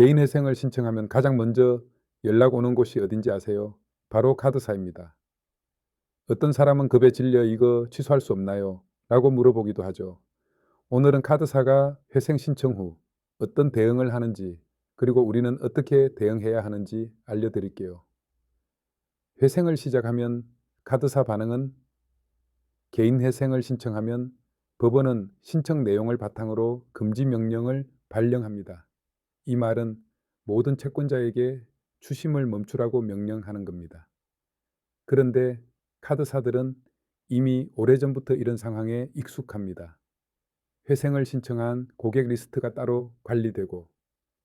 개인 회생을 신청하면 가장 먼저 연락 오는 곳이 어딘지 아세요? 바로 카드사입니다. 어떤 사람은 급에 질려 이거 취소할 수 없나요? 라고 물어보기도 하죠. 오늘은 카드사가 회생 신청 후 어떤 대응을 하는지 그리고 우리는 어떻게 대응해야 하는지 알려드릴게요. 회생을 시작하면 카드사 반응은 개인 회생을 신청하면 법원은 신청 내용을 바탕으로 금지 명령을 발령합니다. 이 말은 모든 채권자에게 추심을 멈추라고 명령하는 겁니다. 그런데 카드사들은 이미 오래전부터 이런 상황에 익숙합니다. 회생을 신청한 고객 리스트가 따로 관리되고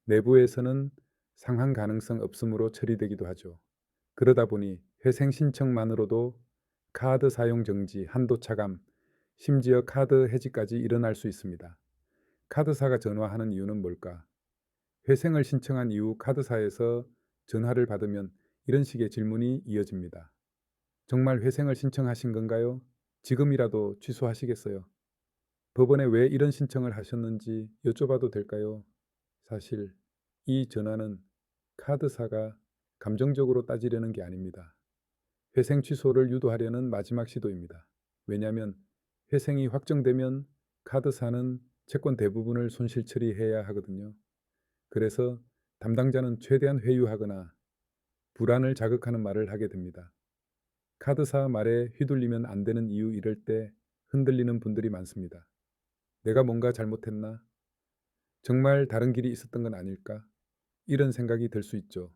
내부에서는 상한 가능성 없음으로 처리되기도 하죠. 그러다 보니 회생 신청만으로도 카드 사용 정지, 한도 차감, 심지어 카드 해지까지 일어날 수 있습니다. 카드사가 전화하는 이유는 뭘까? 회생을 신청한 이후 카드사에서 전화를 받으면 이런 식의 질문이 이어집니다. 정말 회생을 신청하신 건가요? 지금이라도 취소하시겠어요? 법원에 왜 이런 신청을 하셨는지 여쭤봐도 될까요? 사실 이 전화는 카드사가 감정적으로 따지려는 게 아닙니다. 회생 취소를 유도하려는 마지막 시도입니다. 왜냐하면 회생이 확정되면 카드사는 채권 대부분을 손실 처리해야 하거든요. 그래서 담당자는 최대한 회유하거나 불안을 자극하는 말을 하게 됩니다. 카드사 말에 휘둘리면 안 되는 이유 이럴 때 흔들리는 분들이 많습니다. 내가 뭔가 잘못했나? 정말 다른 길이 있었던 건 아닐까? 이런 생각이 들 수 있죠.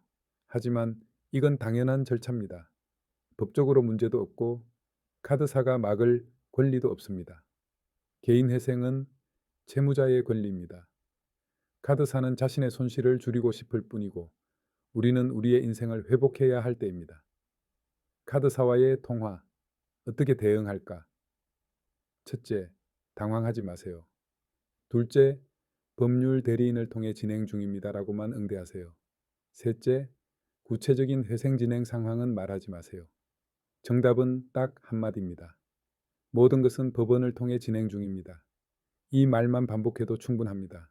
하지만 이건 당연한 절차입니다. 법적으로 문제도 없고 카드사가 막을 권리도 없습니다. 개인 회생은 채무자의 권리입니다. 카드사는 자신의 손실을 줄이고 싶을 뿐이고 우리는 우리의 인생을 회복해야 할 때입니다. 카드사와의 통화, 어떻게 대응할까? 첫째, 당황하지 마세요. 둘째, 법률 대리인을 통해 진행 중입니다라고만 응대하세요. 셋째, 구체적인 회생 진행 상황은 말하지 마세요. 정답은 딱 한마디입니다. 모든 것은 법원을 통해 진행 중입니다. 이 말만 반복해도 충분합니다.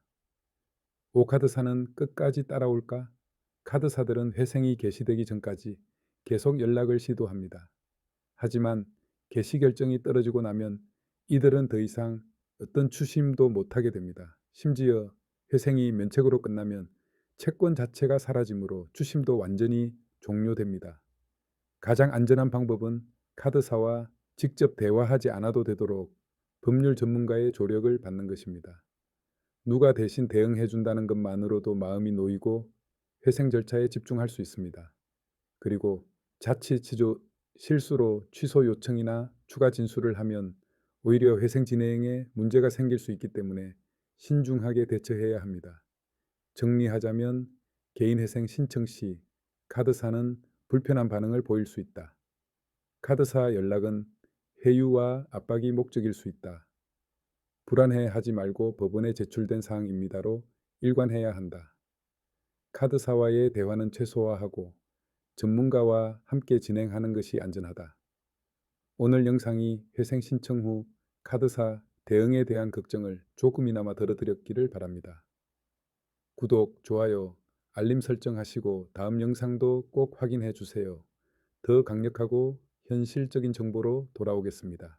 오카드사는 끝까지 따라올까? 카드사들은 회생이 개시되기 전까지 계속 연락을 시도합니다. 하지만 개시 결정이 떨어지고 나면 이들은 더 이상 어떤 추심도 못하게 됩니다. 심지어 회생이 면책으로 끝나면 채권 자체가 사라지므로 추심도 완전히 종료됩니다. 가장 안전한 방법은 카드사와 직접 대화하지 않아도 되도록 법률 전문가의 조력을 받는 것입니다. 누가 대신 대응해 준다는 것만으로도 마음이 놓이고 회생 절차에 집중할 수 있습니다. 그리고 자칫 지조 실수로 취소 요청이나 추가 진술을 하면 오히려 회생 진행에 문제가 생길 수 있기 때문에 신중하게 대처해야 합니다. 정리하자면 개인 회생 신청 시 카드사는 불편한 반응을 보일 수 있다. 카드사 연락은 회유와 압박이 목적일 수 있다. 불안해 하지 말고 법원에 제출된 사항입니다로 일관해야 한다. 카드사와의 대화는 최소화하고 전문가와 함께 진행하는 것이 안전하다. 오늘 영상이 회생 신청 후 카드사 대응에 대한 걱정을 조금이나마 덜어드렸기를 바랍니다. 구독, 좋아요, 알림 설정하시고 다음 영상도 꼭 확인해 주세요. 더 강력하고 현실적인 정보로 돌아오겠습니다.